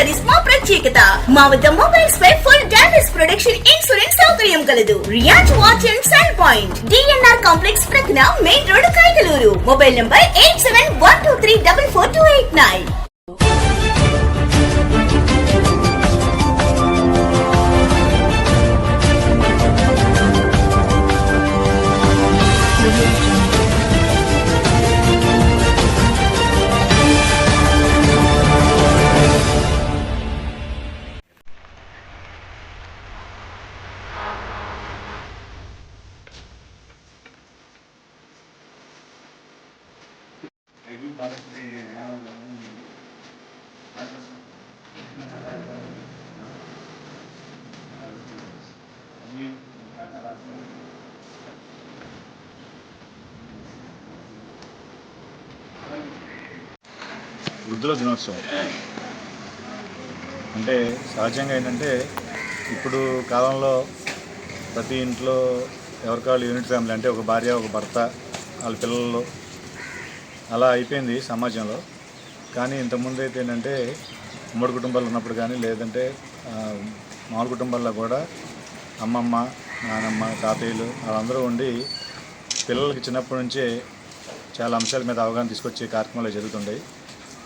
Accessories మా ప్రత్యేకత మా వద్ద మొబైల్స్ పై ఫుల్ డ్యామేజ్ ప్రొటెక్షన్ ఇన్సూరెన్స్ సౌకర్యం కలదు. Riyaz watch and cell point DNR complex ప్రక్కన main road Kaikaluru mobile number eight seven one two three double four two eight nine వృద్ధుల దినోత్సవం. అంటే సహజంగా ఏంటంటే ఇప్పుడు కాలంలో ప్రతి ఇంట్లో ఎవరికాళ్ళు యూనిట్ ఫ్యామిలీ అంటే ఒక భార్య ఒక భర్త వాళ్ళ పిల్లలు అలా అయిపోయింది సమాజంలో. కానీ ఇంతకుముందు అయితే ఏంటంటే ఉమ్మడి కుటుంబాలు ఉన్నప్పుడు కానీ లేదంటే మామూలు కుటుంబాల్లో కూడా అమ్మమ్మ నానమ్మ తాతయ్యలు వాళ్ళందరూ ఉండి పిల్లలకి చిన్నప్పటి నుంచే చాలా అంశాల మీద అవగాహన తీసుకొచ్చే కార్యక్రమాలు జరుగుతుండేవి.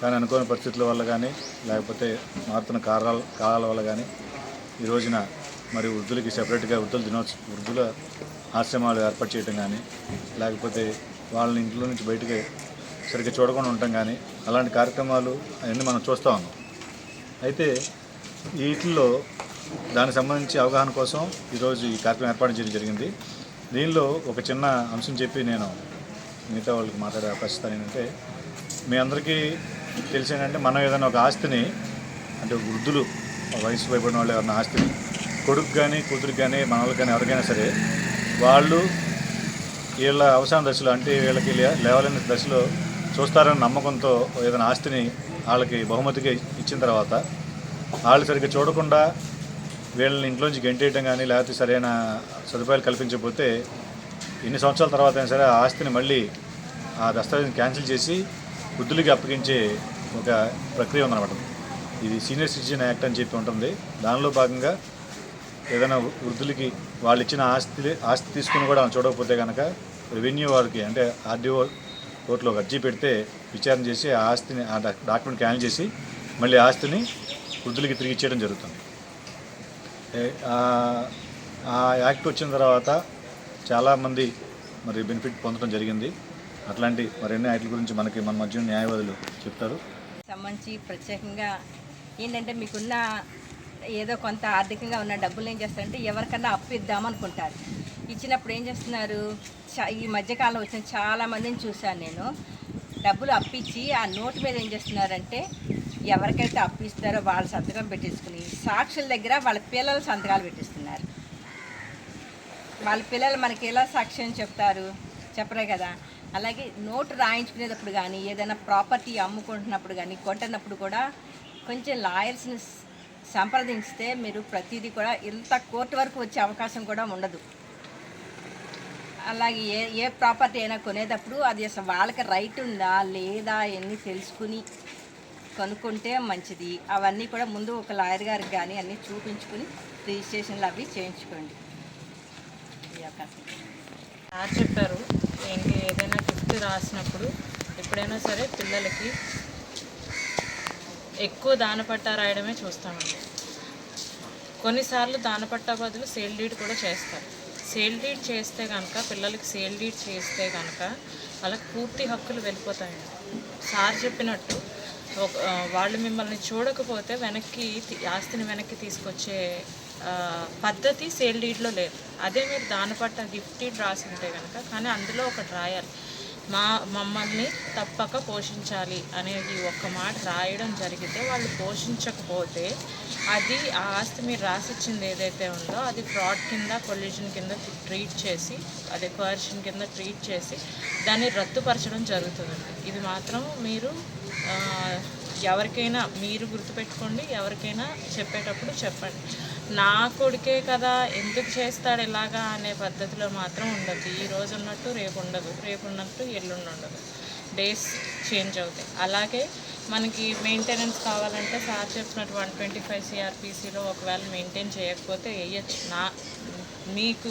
కానీ అనుకోని పరిస్థితుల వల్ల కానీ లేకపోతే మారుతున్న కారాల కాలాల వల్ల కానీ ఈ రోజున మరి వృద్ధులకి సెపరేట్గా వృద్ధుల దినోత్సవ వృద్ధుల ఆశ్రమాలు ఏర్పాటు చేయటం కానీ లేకపోతే వాళ్ళని ఇంట్లో నుంచి బయటకి సరిగ్గా చూడకుండా ఉండటం కానీ అలాంటి కార్యక్రమాలు అవన్నీ మనం చూస్తూ ఉన్నాం. అయితే వీటిల్లో దానికి సంబంధించి అవగాహన కోసం ఈరోజు ఈ కార్యక్రమం ఏర్పాటు చేయడం జరిగింది. దీనిలో ఒక చిన్న అంశం చెప్పి నేను మిగతా వాళ్ళకి మాట్లాడే అవకాశం ఇస్తాను. ఏంటంటే మీ అందరికీ తెలిసిందంటే మనం ఏదైనా ఒక ఆస్తిని అంటే వృద్ధులు వయసు పైబడిన వాళ్ళు ఎవరైనా ఆస్తిని కొడుకు కానీ కూతురికి కానీ మనవాళ్ళకి కానీ ఎవరికైనా సరే వాళ్ళు వీళ్ళ అవసాన దశలో అంటే వీళ్ళకి లేవలేని దశలో చూస్తారని నమ్మకంతో ఏదైనా ఆస్తిని వాళ్ళకి బహుమతిగా ఇచ్చిన తర్వాత వాళ్ళు సరిగ్గా చూడకుండా వీళ్ళని ఇంట్లోంచి గెంటేయటం కానీ లేకపోతే సరైన సదుపాయాలు కల్పించకపోతే ఎన్ని సంవత్సరాల తర్వాత అయినా సరే ఆ ఆస్తిని మళ్ళీ ఆ దస్తావేజ్ని క్యాన్సిల్ చేసి వృద్ధులకి అప్పగించే ఒక ప్రక్రియ ఉందన్నమాట. ఇది సీనియర్ సిటిజన్ యాక్ట్ అని చెప్పి ఉంటుంది. దానిలో భాగంగా ఏదైనా వృద్ధులకి వాళ్ళు ఇచ్చిన ఆస్తి ఆస్తి తీసుకుని కూడా చూడకపోతే కనుక రెవెన్యూ వారికి అంటే ఆర్డీఓ కోర్టులో ఒక అర్జీ పెడితే విచారణ చేసి ఆ ఆస్తిని ఆ డాక్యుమెంట్ క్యాన్సిల్ చేసి మళ్ళీ ఆస్తిని వృద్ధులకి తిరిగి ఇచ్చేయడం జరుగుతుంది. ఆ- ఆ యాక్ట్ వచ్చిన తర్వాత చాలామంది మరి బెనిఫిట్ పొందడం జరిగింది. అట్లాంటి మరిన్ని యాక్ట్ల గురించి మనకి మన మధ్య న్యాయవాదులు చెప్తారు. సంబంధించి ప్రత్యేకంగా ఏంటంటే మీకున్న ఏదో కొంత ఆర్థికంగా ఉన్న డబ్బులు ఏం చేస్తారంటే ఎవరికన్నా అప్పు ఇద్దామనుకుంటారు. ఇచ్చినప్పుడు ఏం చేస్తున్నారు? ఈ మధ్యకాలం వచ్చిన చాలా మందిని చూశాను నేను. డబ్బులు అప్పించి ఆ నోటు మీద ఏం చేస్తున్నారంటే ఎవరికైతే అప్పిస్తారో వాళ్ళ సంతకం పెట్టించుకుని సాక్షుల దగ్గర వాళ్ళ పిల్లల సంతకాలు పెట్టిస్తున్నారు. వాళ్ళ పిల్లలు మనకి ఎలా సాక్ష్యం చెప్తారు? చెప్పరే కదా. అలాగే నోటు రాయించుకునేటప్పుడు కానీ ఏదైనా ప్రాపర్టీ అమ్ముకుంటున్నప్పుడు కానీ కొంటున్నప్పుడు కూడా కొంచెం లాయర్స్ని స- సంప్రదించితే మీరు ప్రతిదీ కూడా ఇంత కోర్టు వరకు వచ్చే అవకాశం కూడా ఉండదు. అలాగే ఏ ఏ ప్రాపర్టీ అయినా కొనేటప్పుడు అది అసలు వాళ్ళకి రైట్ ఉందా లేదా అన్నీ తెలుసుకుని కొనుక్కుంటే మంచిది? అవన్నీ కూడా ముందు ఒక లాయర్ గారికి కానీ అన్నీ చూపించుకుని రిజిస్ట్రేషన్లు అవి చేయించుకోండి. ఈ అవకాశం. చెప్పారు ఏంటి ఏదైనా గిఫ్ట్ రాసినప్పుడు ఎప్పుడైనా సరే పిల్లలకి ఎక్కువ దానపట్టా రాయడమే చూస్తామండి. కొన్నిసార్లు దానపట్టా బదులు సేల్ డీడ్ కూడా చేస్తారు. సేల్ డీడ్ చేస్తే కనుక పిల్లలకి సేల్ డీడ్ చేస్తే కనుక వాళ్ళకి పూర్తి హక్కులు వెళ్ళిపోతాయండి సార్ చెప్పినట్టు ఒక వాళ్ళు మిమ్మల్ని చూడకపోతే వెనక్కి ఆస్తిని వెనక్కి తీసుకొచ్చే పద్ధతి సేల్ డీడ్లో లేదు. అదే మీరు దానపట్ట గిఫ్ట్ డీడ్ రాసి ఉంటే కనుక కానీ అందులో ఒకటి రాయాలి మా మమ్మల్ని తప్పక పోషించాలి అనేది ఒక్క మాట రాయడం జరిగితే వాళ్ళు పోషించకపోతే అది ఆ ఆస్తి మీరు రాసిచ్చింది ఏదైతే ఉందో అది ఫ్రాడ్ కింద పొల్యూషన్ కింద ట్రీట్ చేసి అదే కోర్షన్ కింద ట్రీట్ చేసి దాన్ని రద్దుపరచడం జరుగుతుందండి. ఇది మాత్రం మీరు ఎవరికైనా మీరు గుర్తుపెట్టుకోండి ఎవరికైనా చెప్పేటప్పుడు చెప్పండి. నా కొడుకే కదా ఎందుకు చేస్తాడు ఇలాగా అనే పద్ధతిలో మాత్రం ఉండదు. ఈ రోజు ఉన్నట్టు రేపు ఉండదు. రేపు ఉన్నట్టు ఎల్లుండి ఉండదు. డేస్ చేంజ్ అవుతాయి. అలాగే మనకి మెయింటెనెన్స్ కావాలంటే సార్ చెప్పినట్టు వన్ ట్వంటీ ఫైవ్ సిఆర్పిసిలో ఒకవేళ మెయింటైన్ చేయకపోతే వేయచ్చు. నా మీకు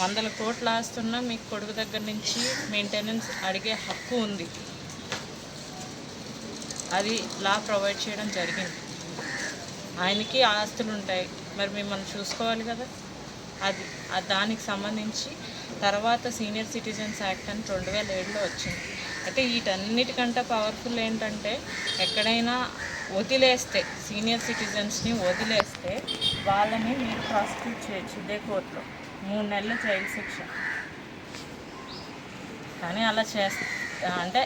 వందల కోట్లు ఆస్తున్నా మీకు కొడుకు దగ్గర నుంచి మెయింటెనెన్స్ అడిగే హక్కు ఉంది. అది లా ప్రొవైడ్ చేయడం జరిగింది. ఆయనకి ఆస్తులు ఉంటాయి మరి మిమ్మల్ని చూసుకోవాలి కదా. అది దానికి సంబంధించి తర్వాత సీనియర్ సిటిజన్స్ యాక్ట్ అని రెండు వేల ఏడులో వచ్చింది. అయితే వీటన్నిటికంటే పవర్ఫుల్ ఏంటంటే ఎక్కడైనా వదిలేస్తే సీనియర్ సిటిజన్స్ని వదిలేస్తే వాళ్ళని మీరు ప్రాసిక్యూట్ చేయొచ్చు ఇదే కోర్టులో. మూడు నెలల జైలు శిక్ష. కానీ అలా చేస్తే అంటే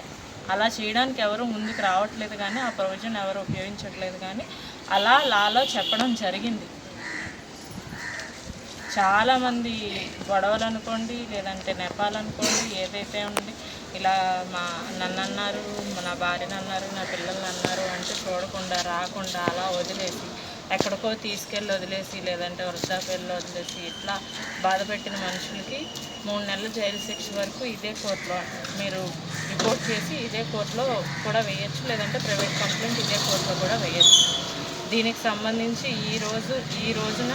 అలా చేయడానికి ఎవరు ముందుకు రావట్లేదు కానీ ఆ ప్రొవిజన్ ఎవరు ఉపయోగించట్లేదు కానీ అలా లాలో చెప్పడం జరిగింది. చాలామంది గొడవలు అనుకోండి లేదంటే నెపాలు అనుకోండి ఏదైతే ఉంది ఇలా మా నన్ను అన్నారు నా భార్యను అన్నారు నా పిల్లల్ని అన్నారు అంటే చూడకుండా రాకుండా అలా వదిలేసి ఎక్కడికో తీసుకెళ్ళి వదిలేసి లేదంటే వృద్ధాపేళ్ళు వదిలేసి ఇట్లా బాధ పెట్టిన మనుషులకి మూడు నెలల జైలు శిక్ష వరకు ఇదే కోర్టులో మీరు రిపోర్ట్ చేసి ఇదే కోర్టులో కూడా వేయచ్చు లేదంటే ప్రైవేట్ కంప్లైంట్ ఇదే కోర్టులో కూడా వేయచ్చు. దీనికి సంబంధించి ఈరోజు ఈ రోజున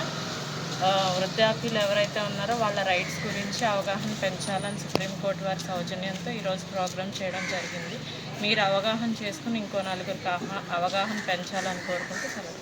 వృద్ధాప్యులు ఎవరైతే ఉన్నారో వాళ్ళ రైట్స్ గురించి అవగాహన పెంచాలని సుప్రీంకోర్టు వారి సౌజన్యంతో ఈరోజు ప్రోగ్రామ్ చేయడం జరిగింది. మీరు అవగాహన చేసుకుని ఇంకో నలుగురికి అవగాహన పెంచాలని కోరుకుంటూ సెలవు